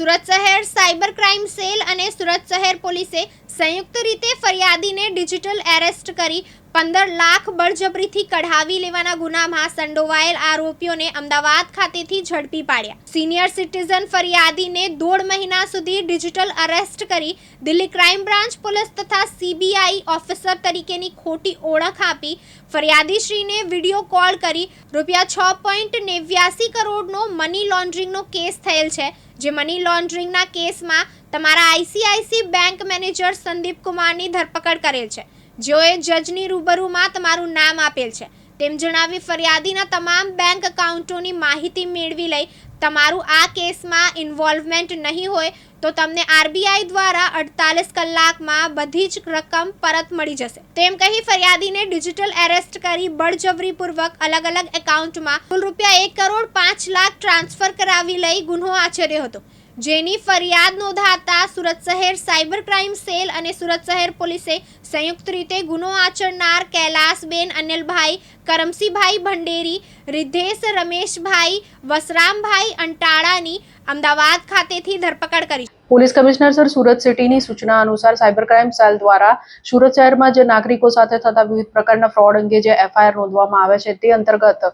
સુરત શહેર cyber crime cell અને સુરત શહેર પોલીસે સંયુક્ત રીતે ફરિયાદીને ડિજિટલ એરેસ્ટ કરી પંદર લાખ બળજબરીથી કઢાવી લેવાના ગુનામાં સંડોવાયેલ આરોપીઓને અમદાવાદ ખાતેથી ઝડપી પાડ્યા. સિનિયર સિટીઝન ફરિયાદીને દોઢ મહિના સુધી ડિજિટલ અરેસ્ટ કરી દિલ્હી ક્રાઇમ બ્રાન્ચ પોલીસ તથા સીબીઆઈ ઓફિસર તરીકેની ખોટી ઓળખ આપી ફરિયાદીશ્રીને વીડિયો કોલ કરી રૂપિયા છ પોઈન્ટ નેવ્યાસી કરોડનો મની લોન્ડરિંગનો કેસ થયેલ છે. જે મની લોન્ડરિંગના કેસમાં તમારા આઈસીઆઈસી બેંક મેનેજર સંદીપ કુમારની ધરપકડ કરેલ છે. જેઓએ જજની રૂબરૂમાં તમારું નામ આપેલ છે. તેમ જણાવી ફરિયાદીના તમામ બેંક એકાઉન્ટોની માહિતી મેળવી લઈ તમારું આ કેસમાં ઇન્વોલ્વમેન્ટ નહીં હોય તો તમને આરબીઆઈ દ્વારા અડતાલીસ કલાકમાં બધી જ રકમ પરત મળી જશે. તેમ કહી ફરિયાદીને ડિજિટલ એરેસ્ટ કરી બળજબરીપૂર્વક અલગ અલગ એકાઉન્ટમાં કુલ રૂપિયા એક કરોડ પાંચ લાખ ટ્રાન્સફર કરાવી લઈ ગુનો આચર્યો હતો. જેની ફરિયાદ નોંધાતા સુરત શહેર સાયબર ક્રાઇમ સેલ અને સુરત શહેર પોલીસે સંયુક્ત રીતે ગુનો આચરનાર કૈલાસબેન અનિલભાઈ, કરમસીભાઈ ભંડેરી રિદ્ધેશ રમેશભાઈ, વસરામભાઈ અંટાળાની અમદાવાદ ખાતેથી ધરપકડ કરી પોલીસ કમિશનર સર સુરત સિટીની સૂચના અનુસાર સાયબર ક્રાઇમ સેલ દ્વારા સુરત શહેરમાં જે નાગરિકો સાથે થતા વિવિધ પ્રકારના ફ્રોડ અંગે જે એફઆઈઆર નોંધવામાં આવે છે તે અંતર્ગત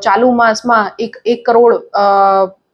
ચાલુ માસમાં એક એક કરોડ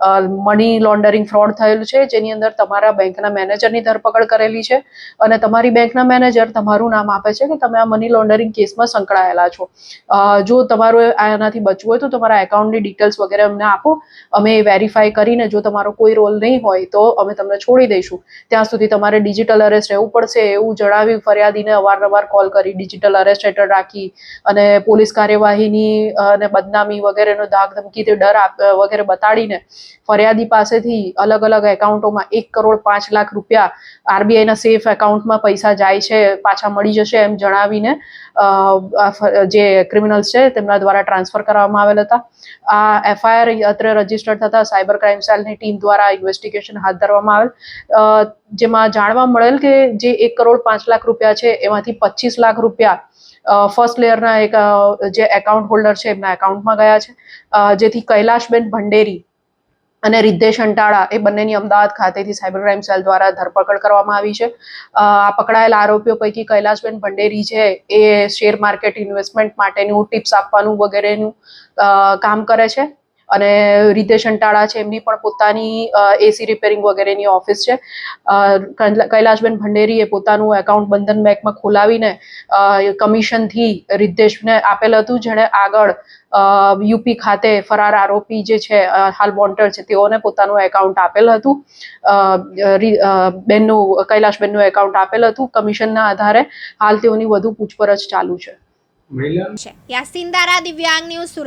મની લોન્ડરિંગ ફ્રોડ થયેલું છે, જેની અંદર તમારા બેંકના મેનેજરની ધરપકડ કરેલી છે અને તમારી બેંકના મેનેજર તમારું નામ આપે છે કે તમે આ મની લોન્ડરિંગ કેસમાં સંકળાયેલા છો. જો તમારું આનાથી બચવું હોય તો તમારા એકાઉન્ટની ડિટેલ્સ વગેરે અમને આપો, અમે એ વેરીફાઈ કરીને જો તમારો કોઈ રોલ નહીં હોય તો અમે તમને છોડી દઈશું. ત્યાં સુધી તમારે ડિજિટલ અરેસ્ટ રહેવું પડશે એવું જણાવી ફરિયાદીને અવારનવાર કોલ કરી ડિજિટલ અરેસ્ટ હેઠળ રાખી અને પોલીસ કાર્યવાહીની અને બદનામી વગેરેનો ધાક ધમકીથી ડર વગેરે બતાડીને ફરિયાદી પાસેથી અલગ અલગ એકાઉન્ટોમાં એક કરોડ પાંચ લાખ રૂપિયા આરબીઆઈના સેફ એકાઉન્ટમાં પૈસા જાય છે, પાછા મળી જશે એમ જણાવીને જે ક્રિમિનલ્સ છે તેમના દ્વારા ટ્રાન્સફર કરવામાં આવેલ હતા. આ એફઆઈઆર અત્રે રજિસ્ટર થતા સાયબર ક્રાઇમ સેલની ટીમ દ્વારા ઇન્વેસ્ટિગેશન હાથ ધરવામાં આવેલ. જેમાં જાણવા મળેલ કે જે એક કરોડ પાંચ લાખ રૂપિયા છે, એમાંથી પચીસ લાખ રૂપિયા ફર્સ્ટ લેયરના એક જે એકાઉન્ટ હોલ્ડર છે, એમના એકાઉન્ટમાં ગયા છે. જેથી કૈલાશબેન ભંડેરી અને રિદ્ધેશ અંટાળા એ બંનેની અમદાવાદ ખાતેથી સાયબર ક્રાઇમ સેલ દ્વારા ધરપકડ કરવામાં આવી છે. આ પકડાયેલા આરોપીઓ પૈકી કૈલાશબેન ભંડેરી છે, એ શેર માર્કેટ ઇન્વેસ્ટમેન્ટ માટેનું ટિપ્સ આપવાનું વગેરેનું કામ કરે છે. અને રીતેશ અંટાળા છે એમની પણ પોતાની એસી રિપેરિંગ વગેરેની ઓફિસ છે. કૈલાશબેન ભંડેરીએ પોતાનું એકાઉન્ટ બંધન બેંકમાં ખોલાવીને અ, કમિશનથી રિદ્ધેશને આપેલ હતું જેણે આગળ અ, યુપી ખાતે ફરાર આરોપી જે છે હાલ વોન્ટેડ છે તેઓને પોતાનું એકાઉન્ટ આપેલ હતું. અ, રી- બેનનું કૈલાશબેનનું એકાઉન્ટ આપેલ હતું કમિશનના આધારે. હાલ તેઓની વધુ પૂછપરછ ચાલુ છે. યાસીન દારા દિવ્યાંગ ન્યૂઝ